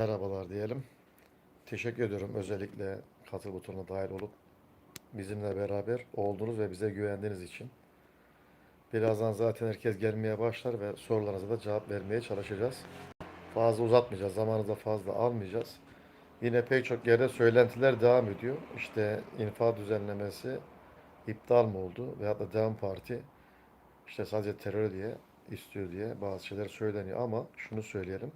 Merhabalar diyelim. Teşekkür ediyorum özellikle katıl butonuna dahil olup bizimle beraber olduğunuz ve bize güvendiğiniz için. Birazdan zaten herkes gelmeye başlar ve sorularınıza da cevap vermeye çalışacağız. Fazla uzatmayacağız, zamanınızı fazla almayacağız. Yine pek çok yerde söylentiler devam ediyor. İşte infaz düzenlemesi iptal mı oldu veyahut da Dem Parti işte sadece terör diye istiyor diye bazı şeyler söyleniyor ama şunu söyleyelim.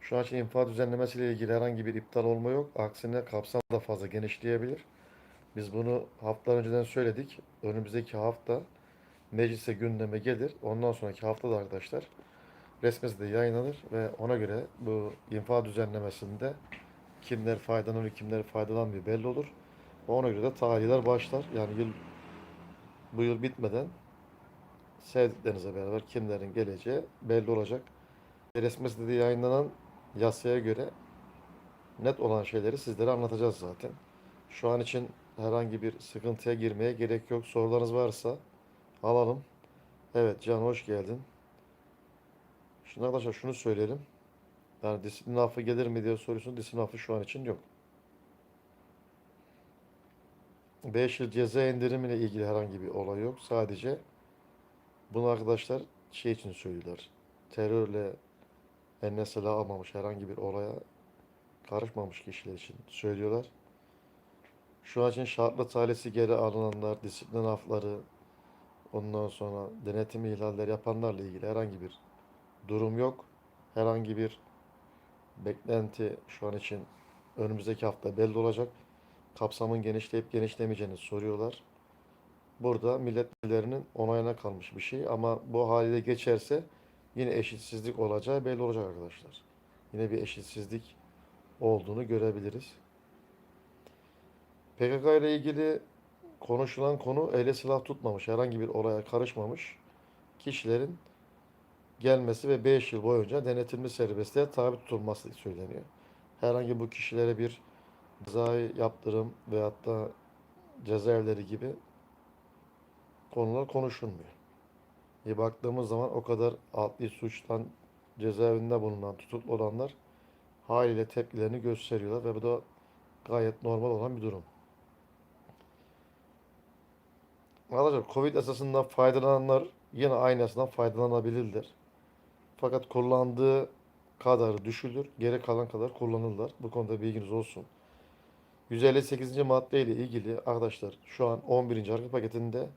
Şu an için infaz düzenlemesiyle ilgili herhangi bir iptal olma yok. Aksine kapsam da fazla genişleyebilir. Biz bunu haftalar önceden söyledik. Önümüzdeki hafta meclise gündeme gelir. Ondan sonraki hafta da arkadaşlar resmesi de yayınlanır ve ona göre bu infaz düzenlemesinde kimler faydalanıyor, kimler faydalanmıyor belli olur. Ona göre de tarihler başlar. Yani yıl bu yıl bitmeden sevdiklerinizle beraber kimlerin geleceği belli olacak. Resmesi de yayınlanan yasaya göre net olan şeyleri sizlere anlatacağız zaten. Şu an için herhangi bir sıkıntıya girmeye gerek yok. Sorularınız varsa alalım. Evet Can hoş geldin. Şimdi arkadaşlar şunu söyleyelim. Yani disiplin affı gelir mi diye soruyorsun. Disiplin affı şu an için yok. 5 yıl ceza indirimiyle ilgili herhangi bir olay yok. Sadece bunu arkadaşlar şey için söylüyorlar. Terörle eline silah almamış herhangi bir olaya karışmamış kişiler için söylüyorlar. Şu an için şartlı talihsi geri alınanlar, disiplin afları, ondan sonra denetim ihlalleri yapanlarla ilgili herhangi bir durum yok. Herhangi bir beklenti şu an için önümüzdeki hafta belli olacak. Kapsamın genişleyip genişlemeyeceğini soruyorlar. Burada milletvekillerinin onayına kalmış bir şey ama bu haliyle geçerse yine eşitsizlik olacağı belli olacak arkadaşlar. Yine bir eşitsizlik olduğunu görebiliriz. PKK ile ilgili konuşulan konu ele silah tutmamış, herhangi bir olaya karışmamış kişilerin gelmesi ve 5 yıl boyunca denetimli serbestliğe tabi tutulması söyleniyor. Herhangi bu kişilere bir cezai yaptırım veyahut da cezaevleri gibi konular konuşulmuyor. İyi baktığımız zaman o kadar adli suçtan cezaevinde bulunan tutuklu olanlar haliyle tepkilerini gösteriyorlar ve bu da gayet normal olan bir durum. Arkadaşlar Covid esasından faydalananlar yine aynısından faydalanabilirler. Fakat kullandığı kadar düşülür, geri kalan kadar kullanırlar. Bu konuda bilginiz olsun. 158. madde ile ilgili arkadaşlar şu an 11. arka paketinde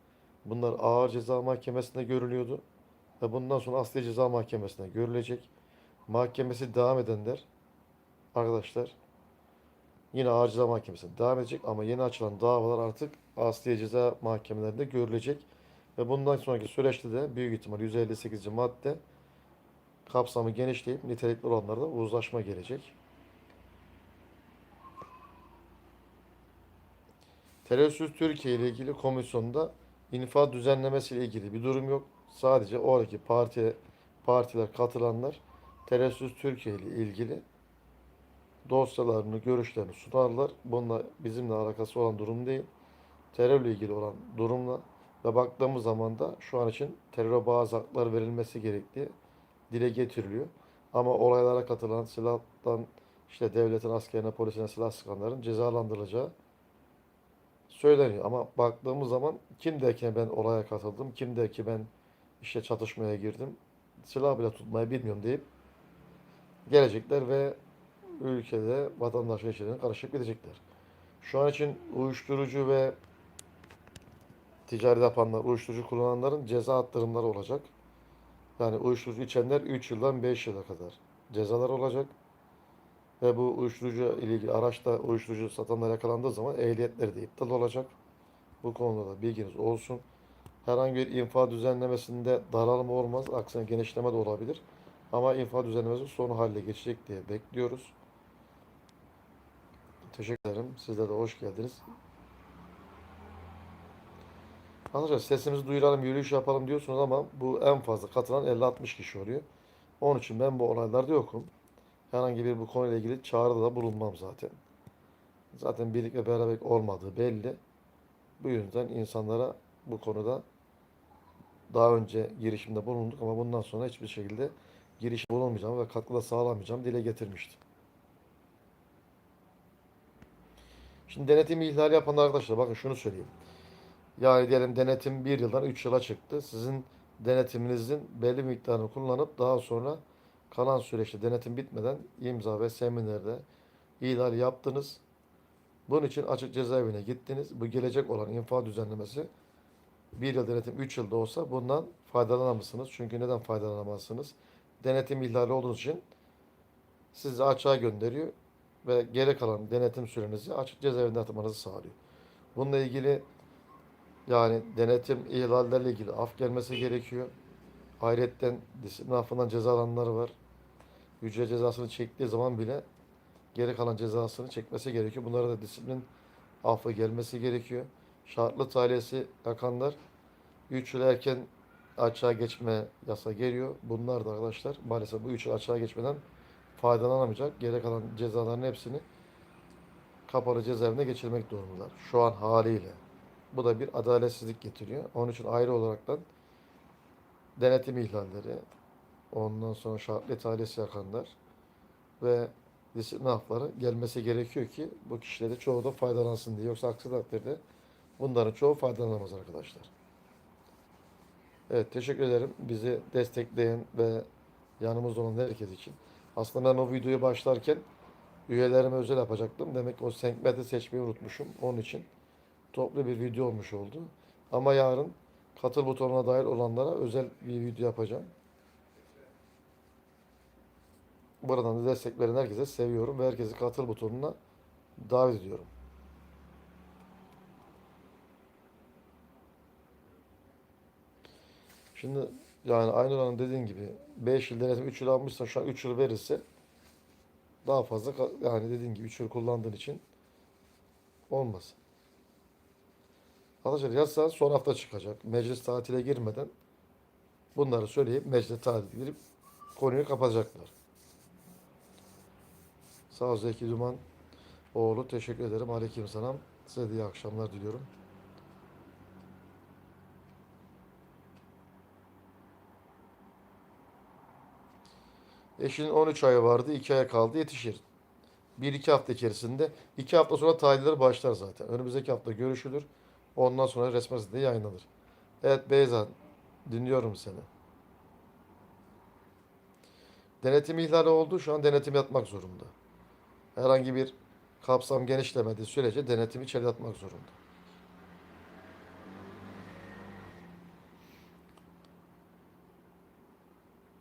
bunlar ağır ceza mahkemesinde görülüyordu. Ve bundan sonra asli ceza mahkemesinde görülecek. Mahkemesi devam edenler arkadaşlar yine ağır ceza mahkemesinde devam edecek ama yeni açılan davalar artık asliye ceza mahkemelerinde görülecek. Ve bundan sonraki süreçte de büyük ihtimal 158. madde kapsamı genişleyip nitelikli olanlarda uzlaşma gelecek. Terörsüz Türkiye ile ilgili komisyonda infaz düzenlemesi ile ilgili bir durum yok. Sadece oradaki parti partiler katılanlar terörsüz Türkiye ile ilgili dosyalarını, görüşlerini sunarlar. Bununla bizimle alakası olan durum değil. Terörle ilgili olan durumla ve baktığımız zaman da şu an için teröre bazı haklar verilmesi gerektiği dile getiriliyor. Ama olaylara katılan silahtan işte devletin askerine, polisine silah sıkanların cezalandırılacağı söyleniyor. Ama baktığımız zaman kim der ki ben olaya katıldım, kim der ki ben işte çatışmaya girdim, silah bile tutmayı bilmiyorum deyip gelecekler ve ülkede vatandaşın işlerine karışıp gidecekler. Şu an için uyuşturucu ve ticaret yapanlar, uyuşturucu kullananların ceza attırımları olacak. Yani uyuşturucu içenler 3 yıldan 5 yıla kadar cezalar olacak. Ve bu uyuşturucu ile ilgili araçta uyuşturucu satanlar yakalandığı zaman ehliyetleri de iptal olacak. Bu konuda da bilginiz olsun. Herhangi bir infaz düzenlemesinde daralma olmaz. Aksine genişleme de olabilir. Ama infaz düzenlemesi son haline geçecek diye bekliyoruz. Teşekkür ederim. Sizler de hoş geldiniz. Arkadaşlar sesimizi duyuralım, yürüyüş yapalım diyorsunuz ama bu en fazla katılan 50-60 kişi oluyor. Onun için ben bu olaylarda yokum herhangi bir bu konuyla ilgili çağrıda da bulunmam zaten. Zaten birlik ve beraberlik olmadığı belli. Bu yüzden insanlara bu konuda daha önce girişimde bulunduk ama bundan sonra hiçbir şekilde giriş bulamayacağım ve katkıda sağlamayacağım dile getirmiştim. Şimdi denetimi ihlal yapan arkadaşlar bakın şunu söyleyeyim. Yani diyelim denetim bir yıldan üç yıla çıktı. Sizin denetiminizin belli miktarını kullanıp daha sonra kalan süreçte denetim bitmeden imza ve seminerde ihlal yaptınız. Bunun için açık cezaevine gittiniz. Bu gelecek olan infaz düzenlemesi bir yıl denetim 3 yılda olsa bundan faydalanamazsınız. Çünkü neden faydalanamazsınız? Denetim ihlali olduğunuz için sizi açığa gönderiyor ve geri kalan denetim sürenizi açık cezaevinde atmanızı sağlıyor. Bununla ilgili yani denetim ihlallerle ilgili af gelmesi gerekiyor. Ayrıca disiplin affından cezalananlar var. Hücre cezasını çektiği zaman bile geri kalan cezasını çekmesi gerekiyor. Bunlara da disiplin affı gelmesi gerekiyor. Şartlı talihsi yakanlar 3 yıl erken açığa geçme yasa geliyor. Bunlar da arkadaşlar maalesef bu 3 yıl açığa geçmeden faydalanamayacak. Geri kalan cezaların hepsini kapalı cezaevine geçirmek durumundalar. Şu an haliyle. Bu da bir adaletsizlik getiriyor. Onun için ayrı olaraktan denetim ihlalleri, ondan sonra şartlı talihsi yakanlar ve disiplin hafları gelmesi gerekiyor ki bu kişileri çoğu da faydalansın diye. Yoksa aksi takdirde bunların çoğu faydalanamaz arkadaşlar. Evet teşekkür ederim. Bizi destekleyen ve yanımızda olan herkes için. Aslında ben o videoyu başlarken üyelerime özel yapacaktım. Demek o senkmeti seçmeyi unutmuşum. Onun için toplu bir video olmuş oldu. Ama yarın katıl butonuna dahil olanlara özel bir video yapacağım. Buradan da destek veren herkese seviyorum ve herkesi katıl butonuna davet ediyorum. Şimdi yani Aynur Hanım dediğin gibi 5 yıl denetim 3 yıl almışsan şu an 3 yıl verirse daha fazla yani dediğin gibi 3 yıl kullandığın için olmaz. Arkadaşlar yasa son hafta çıkacak. Meclis tatile girmeden bunları söyleyip meclis tatile girip konuyu kapatacaklar. Sağ ol Zeki Duman oğlu teşekkür ederim. Aleyküm selam. Size de iyi akşamlar diliyorum. Eşinin 13 ayı vardı. 2 aya kaldı. Yetişir. 1-2 hafta içerisinde. 2 hafta sonra tahlilleri başlar zaten. Önümüzdeki hafta görüşülür. Ondan sonra resmi gazetede yayınlanır. Evet Beyzan. Dinliyorum seni. Denetim ihlali oldu. Şu an denetim yatmak zorunda. Herhangi bir kapsam genişlemediği sürece denetim içeri yatmak zorunda.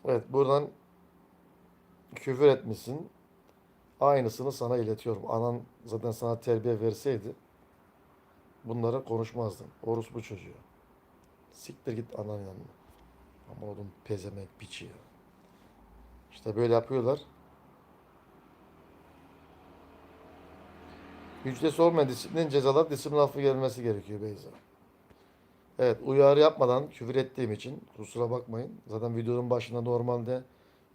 Evet buradan küfür etmişsin. Aynısını sana iletiyorum. Anan zaten sana terbiye verseydi bunları konuşmazdın. Orospu çocuğu. Siktir git anan yanına. Ama oğlum pezemek piçi ya. İşte böyle yapıyorlar. Hücresi olmayan disiplin cezalar disiplin affı gelmesi gerekiyor Beyza. Evet uyarı yapmadan küfür ettiğim için kusura bakmayın. Zaten videonun başında normalde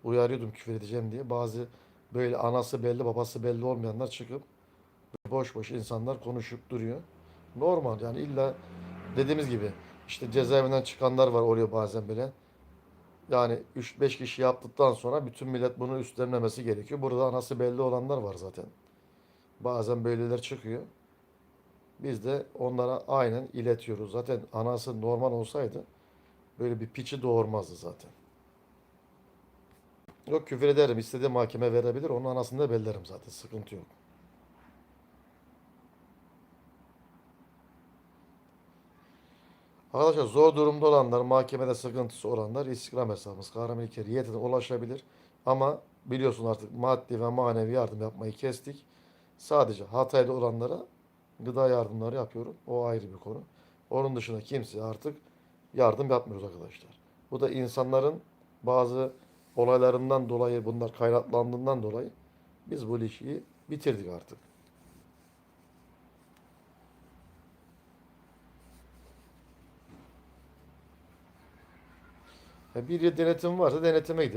uyarıyordum küfür edeceğim diye. Bazı böyle anası belli babası belli olmayanlar çıkıp boş boş insanlar konuşup duruyor. Normal yani illa dediğimiz gibi işte cezaevinden çıkanlar var oluyor bazen böyle. Yani 3-5 kişi yaptıktan sonra bütün millet bunu üstlenmemesi gerekiyor. Burada anası belli olanlar var zaten. Bazen böyleler çıkıyor. Biz de onlara aynen iletiyoruz. Zaten anası normal olsaydı böyle bir piçi doğurmazdı zaten. Yok küfür ederim. istediği mahkeme verebilir. Onun anasını da bellerim zaten. Sıkıntı yok. Arkadaşlar zor durumda olanlar, mahkemede sıkıntısı olanlar İstiklal hesabımız Kahraman İlker Yiğit'e ulaşabilir. Ama biliyorsun artık maddi ve manevi yardım yapmayı kestik. Sadece Hatay'da olanlara gıda yardımları yapıyorum. O ayrı bir konu. Onun dışında kimseye artık yardım yapmıyoruz arkadaşlar. Bu da insanların bazı olaylarından dolayı bunlar kaynaklandığından dolayı biz bu ilişkiyi bitirdik artık. Bir denetim varsa denetime.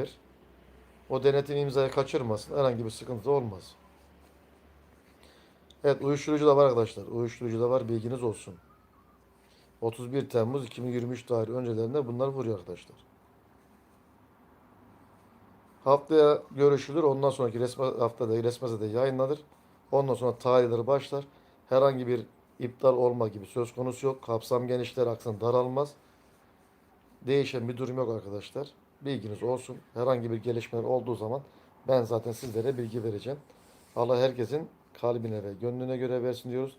O denetim imzayı kaçırmasın. Herhangi bir sıkıntı olmaz. Evet uyuşturucu da var arkadaşlar. Uyuşturucu da var bilginiz olsun. 31 Temmuz 2023 tarihi öncelerinde bunlar vuruyor arkadaşlar. Haftaya görüşülür. Ondan sonraki resmi haftada resmeze de yayınlanır. Ondan sonra tarihleri başlar. Herhangi bir iptal olma gibi söz konusu yok. Kapsam genişler, aksın daralmaz. Değişen bir durum yok arkadaşlar. Bilginiz olsun. Herhangi bir gelişmeler olduğu zaman ben zaten sizlere bilgi vereceğim. Allah herkesin kalbine ve gönlüne göre versin diyoruz.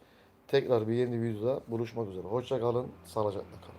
Tekrar bir yeni videoda buluşmak üzere. Hoşça kalın, sağlıcakla kalın.